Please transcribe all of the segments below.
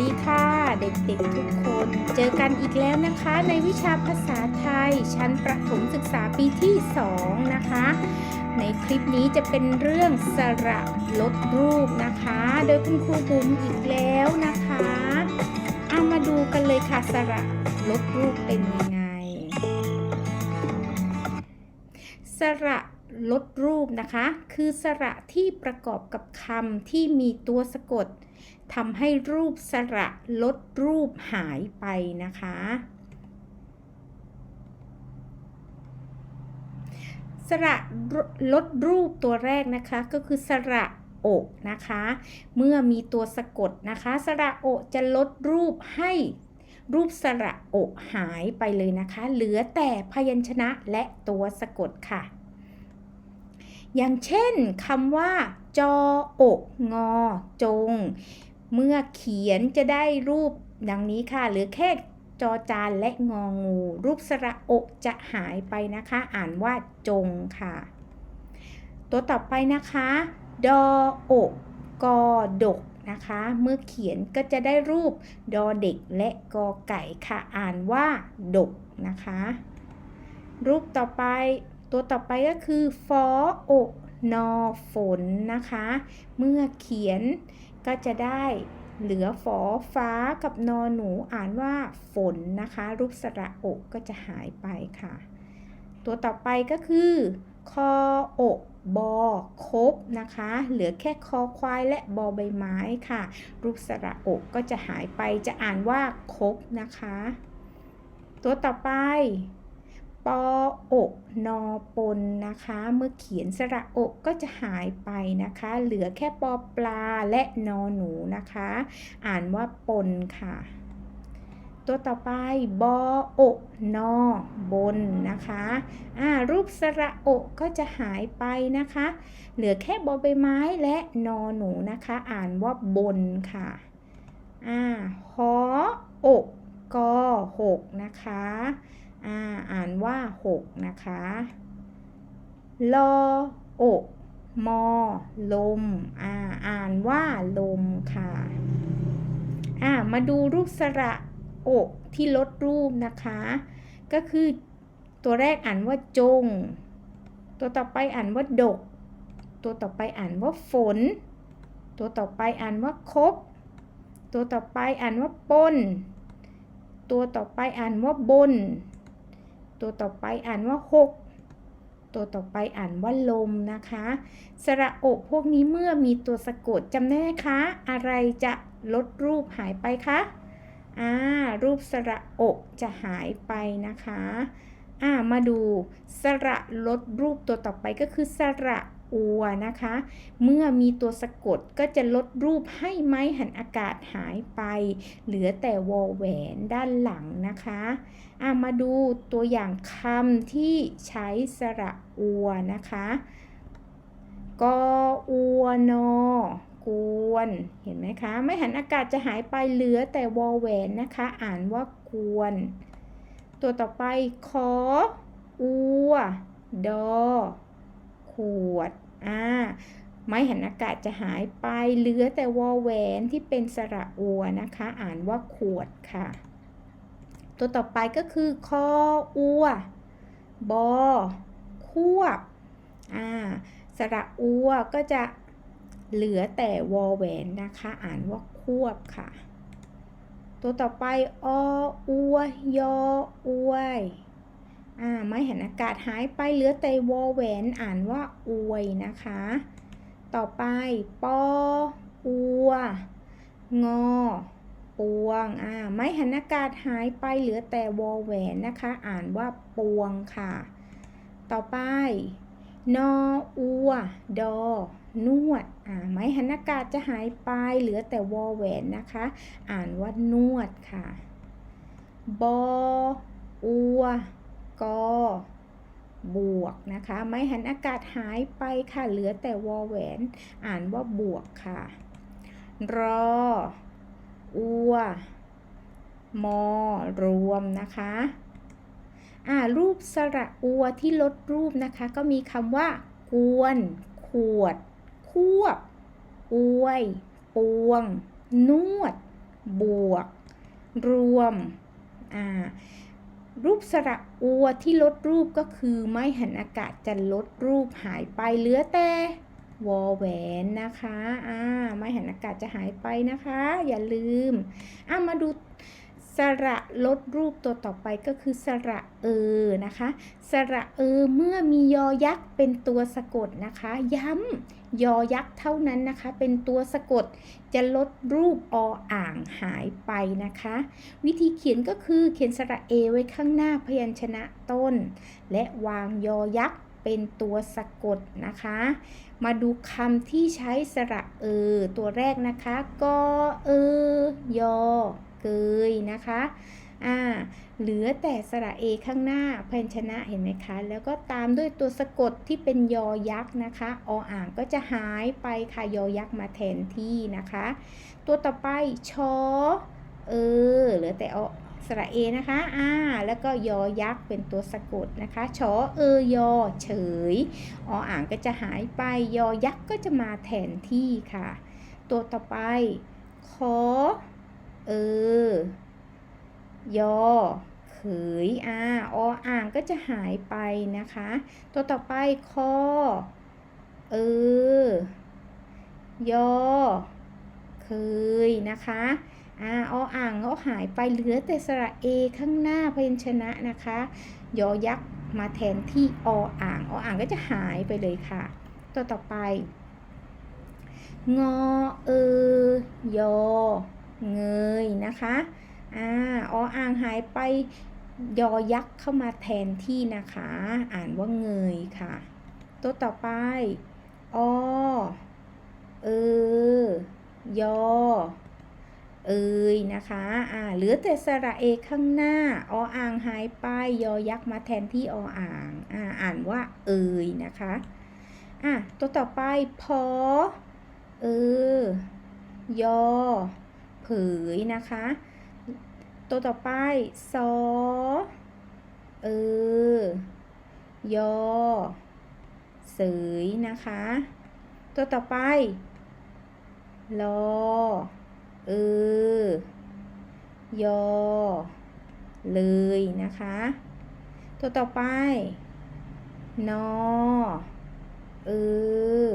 ดีค่ะ เด็กๆทุกคน เจอกันอีกแล้วนะคะ ในวิชาภาษาไทย ชั้นประถมศึกษาปีที่ 2 นะคะ ในคลิปนี้จะเป็นเรื่องสระลดรูปนะคะ โดยคุณครูบุ๋มอีกแล้วนะคะเอามาดูกันเลยค่ะสระลดรูปเป็นยังไงสระ ลดรูปนะคะ คือสระที่ประกอบกับคำที่มีตัวสะกดทำให้รูปสระลดรูปหายไปนะคะ สระลดรูปตัวแรกนะคะก็คือสระโอนะคะ เมื่อมีตัวสะกดนะคะ สระโอจะลดรูปให้รูปสระโอหายไปเลยนะคะ เหลือแต่พยัญชนะและตัวสะกดค่ะ อย่างเช่นคำว่า จออกงอ จง เมื่อเขียนจะได้รูปดังนี้ค่ะ หรือแค่จอจานและงองู รูปสระอกจะหายไปนะคะ อ่านว่าจงค่ะ ตัวต่อไปนะคะ ดออกกอดกนะคะ เมื่อเขียนก็จะได้รูปดอเด็กและกอไก่ค่ะ อ่านว่า ดกนะคะ รูปต่อไป ตัวต่อไปก็คือฟออกนอฝนนะคะ เมื่อเขียนก็จะได้เหลือฝอฟ้ากับนอหนูอ่านว่าฝนนะคะ รูปสระโอกก็จะหายไปค่ะ ตัวต่อไปก็คือคออกบอคบนะคะ เหลือแค่คอควายและบอใบไม้ค่ะ รูปสระโอกก็จะหายไปจะอ่านว่าคบนะคะ ตัวต่อไป ปออกนอปนนะคะ เมื่อเขียนสระอกก็จะหายไปนะคะ เหลือแค่ปอปลาและนอหนูนะคะ อ่านว่าปนค่ะ ตัวต่อไปบออกนอบนนะคะอ่ารูปสระอกก็จะหายไปนะคะ เหลือแค่บอใบไม้และนอหนูนะคะ อ่านว่าบนค่ะอ่าหออกกอหกนะคะ อ่าอ่านว่า 6 นะคะลออกมอ ลม อ่า อ่านว่าลมค่ะ อ่า มาดูรูปสระอกที่ลดรูปนะคะ ก็คือตัวแรกอ่านว่าจง ตัวต่อไปอ่านว่าดก ตัวต่อไปอ่านว่าฝน ตัวต่อไปอ่านว่าคบ ตัวต่อไปอ่านว่าปน ตัวต่อไปอ่านว่าบน ตัวต่อไปอ่านว่าหกตัวต่อไปอ่านว่าลมนะคะ สระอกพวกนี้เมื่อมีตัวสะกดจำได้ไหมคะ อะไรจะลดรูปหายไปคะอ่ารูปสระอกจะหายไปนะคะอ่ามาดูสระลดรูปตัวต่อไปก็คือสระ อัวนะคะ เมื่อมีตัวสะกดก็จะลดรูปให้ไม้หันอากาศหายไป เหลือแต่วอแหวนด้านหลังนะคะอามาดูตัวอย่างคำที่ใช้สระอัวนะคะกออัวนอกวนเห็นไหมคะ ไม่หันอากาศจะหายไปเหลือแต่วอแหวนนะคะ อ่านว่ากวน ตัวต่อไปคออัวดอ วดอ่าไม้หันอากาศจะหายไป เหลือแต่วอแหวนที่เป็นสระอัวนะคะ อ่านว่าขวดค่ะ ตัวต่อไปก็คือคออัว บอ ควบ อ่า สระอัวก็จะเหลือแต่วอแหวนนะคะ อ่านว่าควบค่ะ ตัวต่อไป อ อัว ยออวย อ่าไม่เห็นอากาศหายไปเหลือแต่วอแหวนอ่านว่าอวยนะคะ ต่อไปปออัว งอปวงอ่าไม่หันอากาศหายไปเหลือแต่วอแหวนนะคะ อ่านว่าปวงค่ะ ต่อไป นออัว ดอ นวดอ่าไม้หันอากาศจะหายไปเหลือแต่วอแหวนนะคะ อ่านว่านวดค่ะ บออัว กบวกนะคะ ไม้หันอากาศหายไปค่ะ เหลือแต่วอแหวน อ่านว่าบวกค่ะ รอ อัว มอ รวมนะคะอ่ารูปสระอัวที่ลดรูปนะคะ ก็มีคำว่า กวน ขวด ควบ อวย ปวง นวด บวก รวม อ่า รูปสระอัวที่ลดรูปก็คือไม้หันอากาศจะลดรูปหายไปเหลือแต่วอแหวนนะคะ อ่า ไม้หันอากาศจะหายไปนะคะ อย่าลืม อ่ามาดู สระลดรูปตัวต่อไปก็คือสระเออนะคะ สระเออเมื่อมียอยักษ์เป็นตัวสะกดนะคะ ย้ำยอยักษ์เท่านั้นนะคะ เป็นตัวสะกดจะลดรูปออ่างหายไปนะคะ วิธีเขียนก็คือเขียนสระเอไว้ข้างหน้าพยัญชนะต้น และวางยอยักษ์ เป็นตัวสะกดนะคะ มาดูคำที่ใช้สระเออ ตัวแรกนะคะก็เออยอเกยนะคะอ่าเหลือแต่สระเอข้างหน้าพยัญชนะเห็นไหมคะ แล้วก็ตามด้วยตัวสะกดที่เป็นยอยักษ์นะคะออ่างก็จะหายไปค่ะยอยักษ์มาแทนที่นะคะ ตัวต่อไปชอเออเหลือแต่อ สระเอนะคะอ่าแล้วก็ยอยักษ์เป็นตัวสะกดนะคะชอเออยอเฉยออ่างก็จะหายไป ยอยักษ์ก็จะมาแทนที่ค่ะ ตัวต่อไปขอเออยอเขยอ่าออ่างก็จะหายไปนะคะ ตัวต่อไปคอเออยอเคยนะคะ อ่าออ่างก็หายไปเหลือแต่สระเอข้างหน้าพยัญชนะนะคะ ยอยักษ์มาแทนที่ออ่างออ่างก็จะหายไปเลยค่ะ ตัวต่อไป งอเออยอเงยนะคะอ่าออ่างหายไปยอยักษ์เข้ามาแทนที่นะคะ อ่านว่าเงยค่ะ ตัวต่อไปอเออยอ เอยนะคะอ่าเหลือแต่สระเอข้างหน้าออ่างหายไปยอยักษ์มาแทนที่ออ่างอ่าอ่านว่าเอยนะคะอะตัวต่อไปพอเออยอเผยนะคะ ตัวต่อไปซอเออยอเสยนะคะ ตัวต่อไปลอ เออยอ เลยนะคะ ตัวต่อไป นอ เออ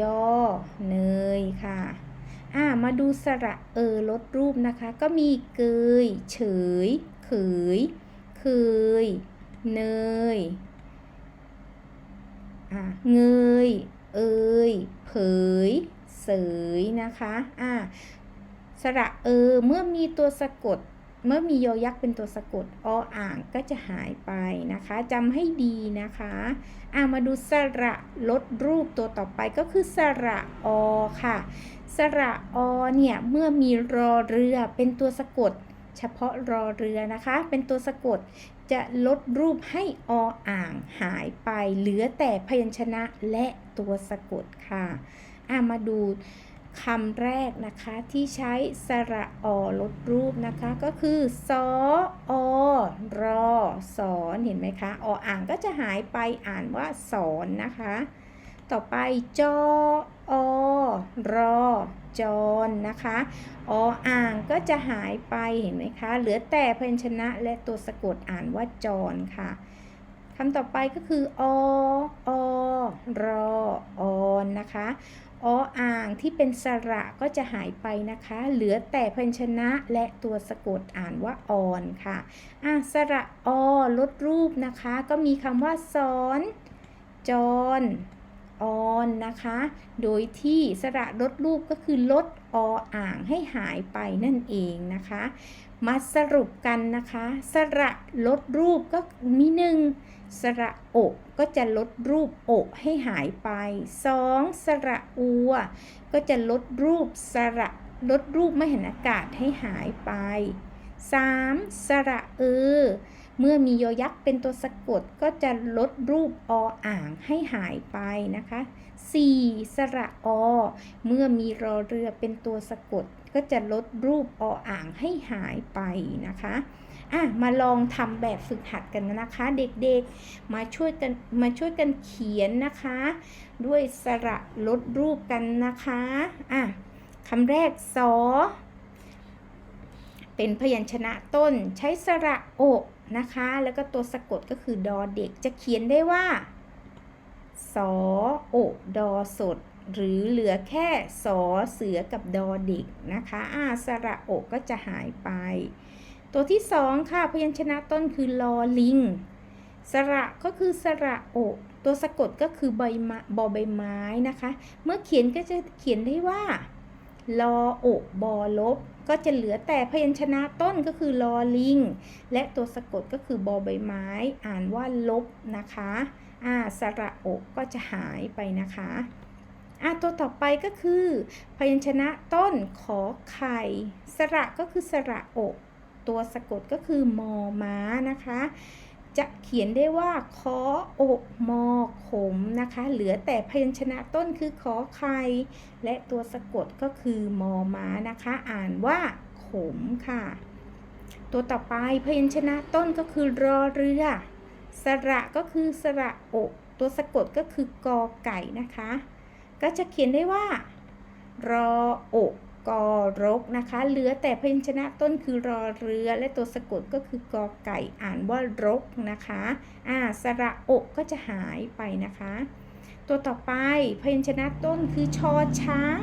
ยอ เนยค่ะ อ่า มาดูสระเออลดรูปนะคะ ก็มีเกย เฉย เขย เคย เนย อ่าเงย เอยเผย เสยนะคะอ่าสระเออเมื่อมีตัวสะกด เมื่อมียอยักษ์เป็นตัวสะกดออ่างก็จะหายไปนะคะจำให้ดีนะคะอ่ามาดูสระลดรูปตัวต่อไปก็คือสระอค่ะ สระอเนี่ยเมื่อมีรอเรือเป็นตัวสะกด เฉพาะรอเรือนะคะ เป็นตัวสะกดจะลดรูปให้ออ่างหายไป เหลือแต่พยัญชนะและตัวสะกดค่ะ อ่ามาดูคำแรกนะคะที่ใช้สระอลดรูปนะคะก็คือสออรอสอนเห็นไหมคะออ่างก็จะหายไปอ่านว่าสอนนะคะ ต่อไปจออรอจอนนะคะออ่างก็จะหายไปเห็นไหมคะ เหลือแต่พยัญชนะและตัวสะกดอ่านว่าจอนค่ะคำต่อไปก็คือออรออนนะคะ ออ่างที่เป็นสระก็จะหายไปนะคะ เหลือแต่พยัญชนะและตัวสะกดอ่านว่าออนค่ะอะสระอลดรูปนะคะ ก็มีคำว่าสอน จอน ออนนะคะ โดยที่สระลดรูปก็คือลดออ่างให้หายไปนั่นเองนะคะ มาสรุปกันนะคะ สระลดรูปก็มีหนึ่งสระอกก็จะลดรูปอกให้หายไป 2. สระอัว ก็จะลดรูปสระลดรูปไม่เห็นอากาศให้หายไป 3. สระเออ เมื่อมียอยักษ์เป็นตัวสะกดก็จะลดรูปออ่างให้หายไปนะคะ 4. สระอ เมื่อมีรอเรือเป็นตัวสะกด ก็จะลดรูปออ่างให้หายไปนะคะอะมาลองทำแบบฝึกหัดกันนะคะ เด็กๆมาช่วยกันมาช่วยกันเขียนนะคะ ด้วยสระลดรูปกันนะคะอะคำแรกสอเป็นพยัญชนะต้นใช้สระโอก นะคะ แล้วก็ตัวสะกดก็คือดอเด็กจะเขียนได้ว่าสอโอดอสด หรือเหลือแค่สอเสือกับดอเด็กนะคะอ่าสระโอก็จะหายไป ตัวที่สองค่ะพยัญชนะต้นคือลอลิง สระก็คือสระโอตัวสะกดก็คือใบไม้บอใบไม้นะคะ เมื่อเขียนก็จะเขียนได้ว่าลอโอบอลบ ก็จะเหลือแต่พยัญชนะต้นก็คือลอลิง และตัวสะกดก็คือบอใบไม้ อ่านว่าลบนะคะอ่าสระโอกก็จะหายไปนะคะอ่าตัวต่อไปก็คือ พยัญชนะต้นขอไข่ สระก็คือสระโอก ตัวสะกดก็คือมอม้านะคะ จะเขียนได้ว่าคออกมอขมนะคะ เหลือแต่พยัญชนะต้นคือขอไข่และตัวสะกดก็คือมอม้านะคะ อ่านว่าขมค่ะ ตัวต่อไปพยัญชนะต้นก็คือรอเรือ สระก็คือสระอก ตัวสะกดก็คือกอไก่นะคะ ก็จะเขียนได้ว่ารออก กอรกนะคะ เหลือแต่พยัญชนะต้นคือรอเรือ และตัวสะกดก็คือกอไก่อ่านว่ารกนะคะอ่าสระอกก็จะหายไปนะคะ ตัวต่อไปพยัญชนะต้นคือชอช้าง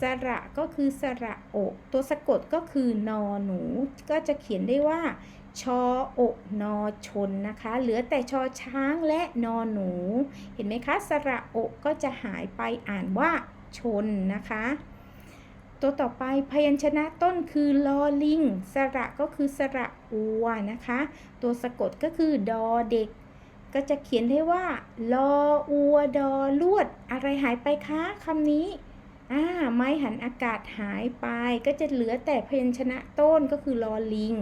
สระก็คือสระอก ตัวสะกดก็คือนอหนู ก็จะเขียนได้ว่าชออกนอชนนะคะ เหลือแต่ชอช้างและนอหนู เห็นไหมคะ สระอกก็จะหายไปอ่านว่าชนนะคะ ตัวต่อไปพยัญชนะต้นคือลอลิง สระก็คือสระอัวนะคะ ตัวสะกดก็คือดอเด็ก ก็จะเขียนได้ว่าลออัวดอลวด อะไรหายไปคะคำนี้อ่าไม้หันอากาศหายไปก็จะเหลือแต่พยัญชนะต้นก็คือลอลิง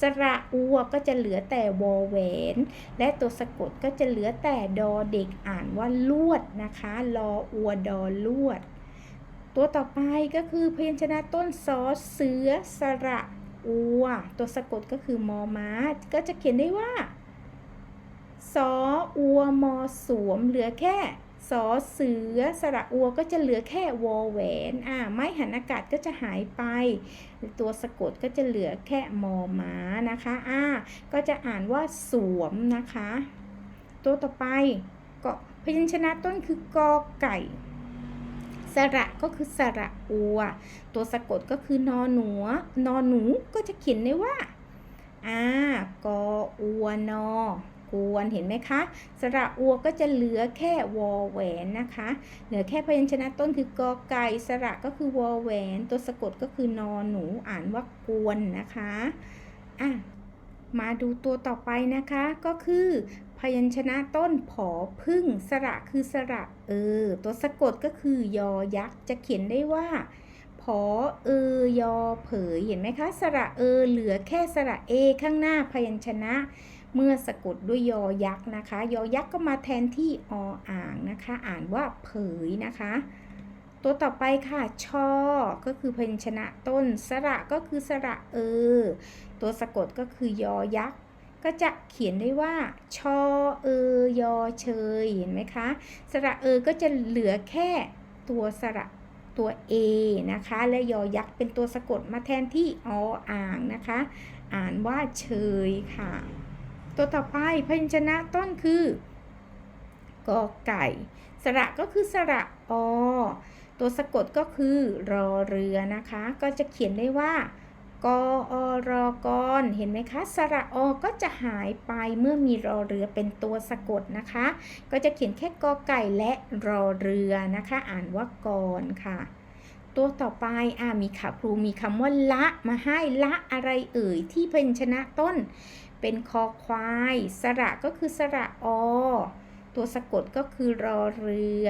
สระอัวก็จะเหลือแต่วอแหวน และตัวสะกดก็จะเหลือแต่ดอเด็กอ่านว่าลวดนะคะ ลออัวดอลวด ตัวต่อไปก็คือพยัญชนะต้นซอเสือสระอัว ตัวสะกดก็คือมอม้า ก็จะเขียนได้ว่าสออัวมอสวมเหลือแค่สอเสือสระอัวก็จะเหลือแค่วอแหวนอ่าไม้หันอากาศก็จะหายไป ตัวสะกดก็จะเหลือแค่มอม้านะคะอ่าก็จะอ่านว่าสวมนะคะ ตัวต่อไปก็พยัญชนะต้นคือกอไก่ สระก็คือสระอัว ตัวสะกดก็คือนอหนูนอหนูก็จะเขียนได้ว่าอ่ากออัวนอกวนเห็นไหมคะ สระอัวก็จะเหลือแค่วอแหวนนะคะ เหลือแค่พยัญชนะต้นคือกอไก่สระก็คือวอแหวน ตัวสะกดก็คือนอหนูอ่านว่ากวนนะคะอะมาดูตัวต่อไปนะคะก็คือ พยัญชนะต้นผอพึ่งสระคือสระเออ ตัวสะกดก็คือยอยักษ์จะเขียนได้ว่าผอเออยอเผยเห็นไหมคะ สระเออเหลือแค่สระเอข้างหน้าพยัญชนะ เมื่อสะกดด้วยยอยักษ์นะคะ ยอยักษ์ก็มาแทนที่ออ่างนะคะ อ่านว่าเผยนะคะ ตัวต่อไปค่ะชอก็คือพยัญชนะต้น สระก็คือสระเออ ตัวสะกดก็คือยอยักษ์ ก็จะเขียนได้ว่า ชอเออยอเชยเห็นไหมคะ สระเออก็จะเหลือแค่ตัวสระตัว A นะคะ และยอยักษ์เป็นตัวสะกดมาแทนที่ออ่างนะคะ อ่านว่าเชยค่ะ ตัวต่อไปพยัญชนะต้นคือกอไก่ สระก็คือสระอ ตัวสะกดก็คือรอเรือนะคะ ก็จะเขียนได้ว่า กอรอกรเห็นไหมคะ สระอก็จะหายไปเมื่อมีรอเรือเป็นตัวสะกดนะคะ ก็จะเขียนแค่กอไก่และรอเรือนะคะ อ่านว่ากรค่ะ ตัวต่อไปอ่ามีค่ะครูมีคำว่าละมาให้ละอะไรเอ่ยที่พยัญชนะต้น เป็นคอควาย สระก็คือสระอ ตัวสะกดก็คือรอเรือ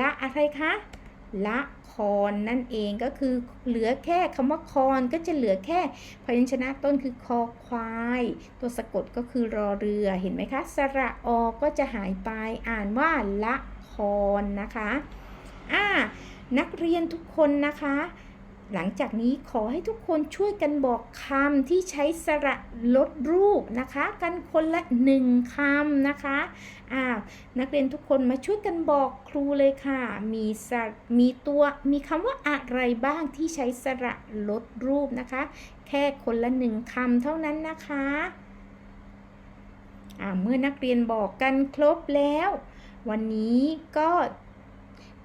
ละอะไรคะ ละคอนนั่นเองก็คือเหลือแค่คำว่าคอนก็จะเหลือแค่พยัญชนะต้นคือคอควาย ตัวสะกดก็คือรอเรือเห็นไหมคะ สระอก็จะหายไปอ่านว่าละคอนนะคะอ่านักเรียนทุกคนนะคะ หลังจากนี้ขอให้ทุกคนช่วยกันบอกคำที่ใช้สระลดรูปนะคะ กันคนละหนึ่งคำนะคะอ่านักเรียนทุกคนมาช่วยกันบอกครูเลยค่ะ มีสระมีตัวมีคำว่าอะไรบ้างที่ใช้สระลดรูปนะคะ แค่คนละหนึ่งคำเท่านั้นนะคะอ่าเมื่อนักเรียนบอกกันครบแล้ว วันนี้ก็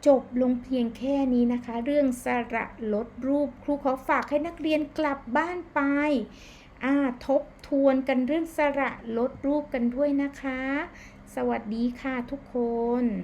จบลงเพียงแค่นี้นะคะ เรื่องสระลดรูปครูขอฝากให้นักเรียนกลับบ้านไปอ่าทบทวนกันเรื่องสระลดรูปกันด้วยนะคะ สวัสดีค่ะทุกคน